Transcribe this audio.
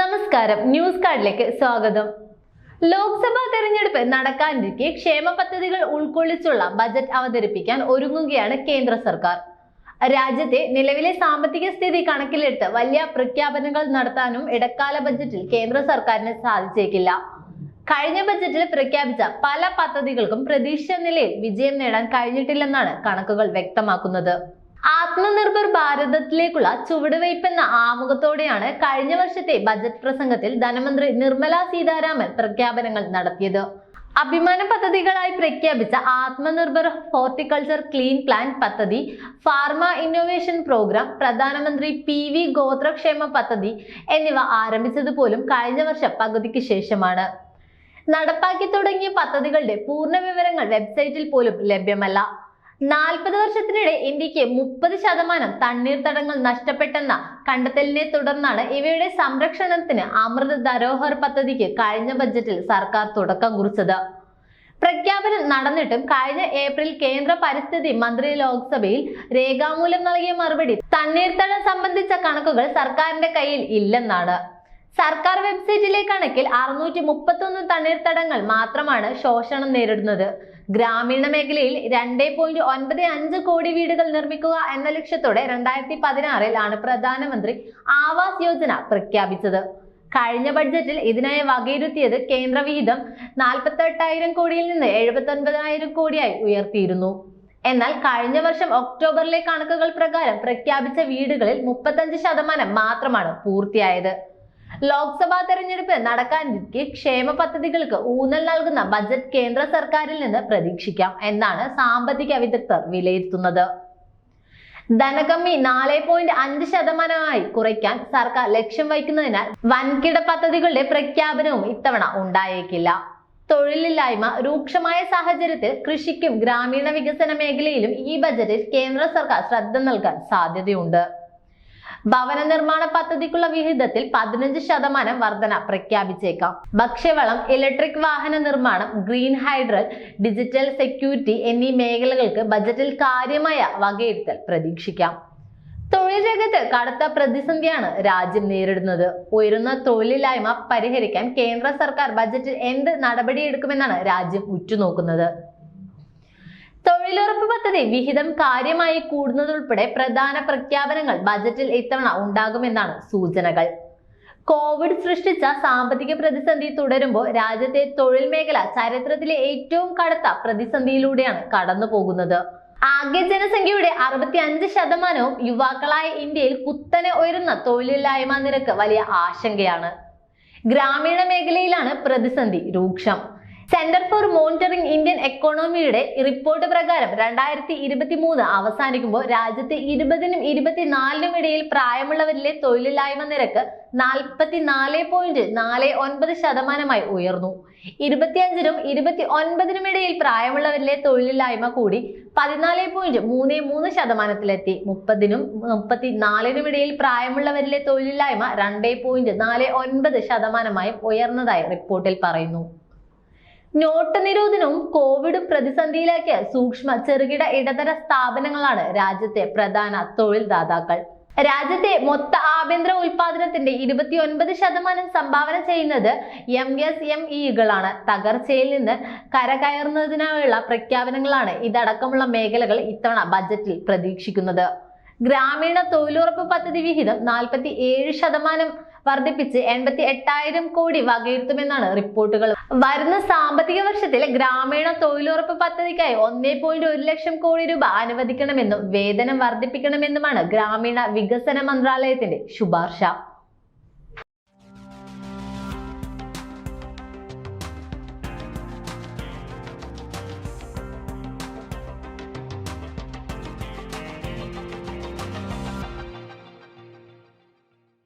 നമസ്കാരം. ന്യൂസ് കാർഡിലേക്ക് സ്വാഗതം. ലോക്സഭാ തെരഞ്ഞെടുപ്പ് നടക്കാനിരിക്കെ ക്ഷേമ പദ്ധതികൾ ഉൾക്കൊള്ളിച്ചുള്ള ബജറ്റ് അവതരിപ്പിക്കാൻ ഒരുങ്ങുകയാണ് കേന്ദ്ര സർക്കാർ. രാജ്യത്തെ നിലവിലെ സാമ്പത്തിക സ്ഥിതി കണക്കിലെടുത്ത് വലിയ പ്രഖ്യാപനങ്ങൾ നടത്താനും ഇടക്കാല ബജറ്റിൽ കേന്ദ്ര സർക്കാരിന് സാധിച്ചേക്കില്ല. കഴിഞ്ഞ ബജറ്റിൽ പ്രഖ്യാപിച്ച പല പദ്ധതികൾക്കും പ്രതീക്ഷ നിലയിൽ വിജയം നേടാൻ കഴിഞ്ഞിട്ടില്ലെന്നാണ് കണക്കുകൾ വ്യക്തമാക്കുന്നത്. ആത്മനിർഭർ ഭാരതത്തിലേക്കുള്ള ചുവടുവയ്പെന്ന ആമുഖത്തോടെയാണ് കഴിഞ്ഞ വർഷത്തെ ബജറ്റ് പ്രസംഗത്തിൽ ധനമന്ത്രി നിർമ്മല സീതാരാമൻ പ്രഖ്യാപനങ്ങൾ നടത്തിയത്. അഭിമാന പദ്ധതികളായി പ്രഖ്യാപിച്ച ആത്മനിർഭർ ഹോർട്ടിക്കൾച്ചർ ക്ലീൻ പ്ലാൻ പദ്ധതി ഫാർമ ഇന്നോവേഷൻ പ്രോഗ്രാം പ്രധാനമന്ത്രി പി വി ഗോത്രക്ഷേമ പദ്ധതി എന്നിവ ആരംഭിച്ചത് പോലും കഴിഞ്ഞ വർഷം പകുതിക്ക് ശേഷമാണ്. നടപ്പാക്കി തുടങ്ങിയ പദ്ധതികളുടെ പൂർണ വിവരങ്ങൾ വെബ്സൈറ്റിൽ പോലും ലഭ്യമല്ല. നാൽപ്പത് വർഷത്തിനിടെ ഇന്ത്യയ്ക്ക് മുപ്പത് ശതമാനം തണ്ണീർത്തടങ്ങൾ നഷ്ടപ്പെട്ടെന്ന കണ്ടെത്തലിനെ തുടർന്നാണ് ഇവയുടെ സംരക്ഷണത്തിന് അമൃത് ധരോഹർ പദ്ധതിക്ക് കഴിഞ്ഞ ബജറ്റിൽ സർക്കാർ തുടക്കം കുറിച്ചത്. പ്രഖ്യാപനം നടന്നിട്ടും കഴിഞ്ഞ ഏപ്രിൽ കേന്ദ്ര പരിസ്ഥിതി മന്ത്രി ലോക്സഭയിൽ രേഖാമൂലം നൽകിയ മറുപടി തണ്ണീർത്തടം സംബന്ധിച്ച കണക്കുകൾ സർക്കാരിന്റെ കയ്യിൽ ഇല്ലെന്നാണ്. സർക്കാർ വെബ്സൈറ്റിലെ കണക്കിൽ അറുന്നൂറ്റി മുപ്പത്തൊന്ന് തണ്ണീർത്തടങ്ങൾ മാത്രമാണ് ശോഷണം നേരിടുന്നത്. ഗ്രാമീണ മേഖലയിൽ രണ്ടേ പോയിന്റ് ഒൻപത് അഞ്ച് കോടി വീടുകൾ നിർമ്മിക്കുക എന്ന ലക്ഷ്യത്തോടെ രണ്ടായിരത്തി പതിനാറിൽ ആണ് പ്രധാനമന്ത്രി ആവാസ് യോജന പ്രഖ്യാപിച്ചത്. കഴിഞ്ഞ ബഡ്ജറ്റിൽ ഇതിനായി വകയിരുത്തിയത് കേന്ദ്ര വിഹിതം നാൽപ്പത്തെട്ടായിരം കോടിയിൽ നിന്ന് എഴുപത്തി ഒൻപതിനായിരം കോടിയായി ഉയർത്തിയിരുന്നു. എന്നാൽ കഴിഞ്ഞ വർഷം ഒക്ടോബറിലെ കണക്കുകൾ പ്രകാരം പ്രഖ്യാപിച്ച വീടുകളിൽ മുപ്പത്തഞ്ച് ശതമാനം മാത്രമാണ് പൂർത്തിയായത്. ലോക്സഭാ തെരഞ്ഞെടുപ്പ് നടക്കാനിരിക്കെ ക്ഷേമ പദ്ധതികൾക്ക് ഊന്നൽ നൽകുന്ന ബജറ്റ് കേന്ദ്ര സർക്കാരിൽ നിന്ന് പ്രതീക്ഷിക്കാം എന്നാണ് സാമ്പത്തിക വിദഗ്ധർ വിലയിരുത്തുന്നത്. ധനകമ്മി നാല് പോയിന്റ് അഞ്ച് ശതമാനമായി കുറയ്ക്കാൻ സർക്കാർ ലക്ഷ്യം വയ്ക്കുന്നതിനാൽ വൻകിട പദ്ധതികളുടെ പ്രഖ്യാപനവും ഇത്തവണ ഉണ്ടായേക്കില്ല. തൊഴിലില്ലായ്മ രൂക്ഷമായ സാഹചര്യത്തിൽ കൃഷിക്കും ഗ്രാമീണ വികസന മേഖലയിലും ഈ ബജറ്റിൽ കേന്ദ്ര സർക്കാർ ശ്രദ്ധ നൽകാൻ സാധ്യതയുണ്ട്. ഭവന നിർമ്മാണ പദ്ധതിക്കുള്ള വിഹിതത്തിൽ പതിനഞ്ച് ശതമാനം വർധന പ്രഖ്യാപിച്ചേക്കാം. ഭക്ഷ്യവളം ഇലക്ട്രിക് വാഹന നിർമ്മാണം ഗ്രീൻ ഹൈഡ്രൽ ഡിജിറ്റൽ സെക്യൂരിറ്റി എന്നീ മേഖലകൾക്ക് ബജറ്റിൽ കാര്യമായ വകയിരുത്തൽ പ്രതീക്ഷിക്കാം. തൊഴിൽ രംഗത്ത് കടുത്ത പ്രതിസന്ധിയാണ് രാജ്യം നേരിടുന്നത്. ഉയരുന്ന തൊഴിലില്ലായ്മ പരിഹരിക്കാൻ കേന്ദ്ര സർക്കാർ ബജറ്റിൽ എന്ത് നടപടിയെടുക്കുമെന്നാണ് രാജ്യം ഉറ്റുനോക്കുന്നത്. തൊഴിലുറപ്പ് പദ്ധതി വിഹിതം കാര്യമായി കൂടുന്നതുൾപ്പെടെ പ്രധാന പ്രഖ്യാപനങ്ങൾ ബജറ്റിൽ ഇത്തവണ ഉണ്ടാകുമെന്നാണ് സൂചനകൾ. കോവിഡ് സൃഷ്ടിച്ച സാമ്പത്തിക പ്രതിസന്ധി തുടരുമ്പോൾ രാജ്യത്തെ തൊഴിൽ മേഖല ചരിത്രത്തിലെ ഏറ്റവും കടുത്ത പ്രതിസന്ധിയിലൂടെയാണ് കടന്നു പോകുന്നത്. ആകെ ജനസംഖ്യയുടെ അറുപത്തി അഞ്ച് ശതമാനവും യുവാക്കളായ ഇന്ത്യയിൽ കുത്തനെ ഉയരുന്ന തൊഴിലില്ലായ്മ നിരക്ക് വലിയ ആശങ്കയാണ്. ഗ്രാമീണ മേഖലയിലാണ് പ്രതിസന്ധി രൂക്ഷം. സെന്റർ ഫോർ മോണിറ്ററിംഗ് എക്കോണമിയുടെ റിപ്പോർട്ട് പ്രകാരം രണ്ടായിരത്തി ഇരുപത്തി മൂന്ന് അവസാനിക്കുമ്പോൾ രാജ്യത്തെ ഇരുപതിനും ഇരുപത്തിനാലിനും ഇടയിൽ പ്രായമുള്ളവരിലെ തൊഴിലില്ലായ്മ നിരക്ക് നാൽപ്പത്തി നാല് പോയിന്റ് നാല് ഒൻപത് ശതമാനമായി ഉയർന്നു. ഇരുപത്തിയഞ്ചിനും ഇരുപത്തി ഒൻപതിനും ഇടയിൽ പ്രായമുള്ളവരിലെ തൊഴിലില്ലായ്മ കൂടി പതിനാല് പോയിന്റ് മൂന്ന് മൂന്ന് ശതമാനത്തിലെത്തി. മുപ്പതിനും മുപ്പത്തി നാലിനും ഇടയിൽ പ്രായമുള്ളവരിലെ തൊഴിലില്ലായ്മ രണ്ട് പോയിന്റ് നാല് ഒൻപത് ശതമാനമായും ഉയർന്നതായി റിപ്പോർട്ടിൽ പറയുന്നു. നോട്ട് നിരോധനവും കോവിഡ് പ്രതിസന്ധിയിലാക്കിയ സൂക്ഷ്മ ചെറുകിട ഇടതര സ്ഥാപനങ്ങളാണ് രാജ്യത്തെ പ്രധാന തൊഴിൽദാതാക്കൾ. രാജ്യത്തെ മൊത്ത ആഭ്യന്തര ഉൽപാദനത്തിന്റെ ഇരുപത്തി ഒൻപത് ശതമാനം സംഭാവന ചെയ്യുന്നത് എം എസ് എം ഇകളാണ് തകർച്ചയിൽ നിന്ന് കരകയറുന്നതിനായുള്ള പ്രഖ്യാപനങ്ങളാണ് ഇതടക്കമുള്ള മേഖലകൾ ഇത്തവണ ബജറ്റിൽ പ്രതീക്ഷിക്കുന്നത്. ഗ്രാമീണ തൊഴിലുറപ്പ് പദ്ധതി വിഹിതം നാൽപ്പത്തി ഏഴ് ശതമാനം വർദ്ധിപ്പിച്ച് എൺപത്തി എട്ടായിരം കോടി വകയിരുത്തുമെന്നാണ് റിപ്പോർട്ടുകൾ. വരുന്ന സാമ്പത്തിക വർഷത്തിൽ ഗ്രാമീണ തൊഴിലുറപ്പ് പദ്ധതിക്കായി ഒന്നേ പോയിന്റ് ഒരു ലക്ഷം കോടി രൂപ അനുവദിക്കണമെന്നും വേതനം വർദ്ധിപ്പിക്കണമെന്നുമാണ് ഗ്രാമീണ വികസന മന്ത്രാലയത്തിന്റെ ശുപാർശ.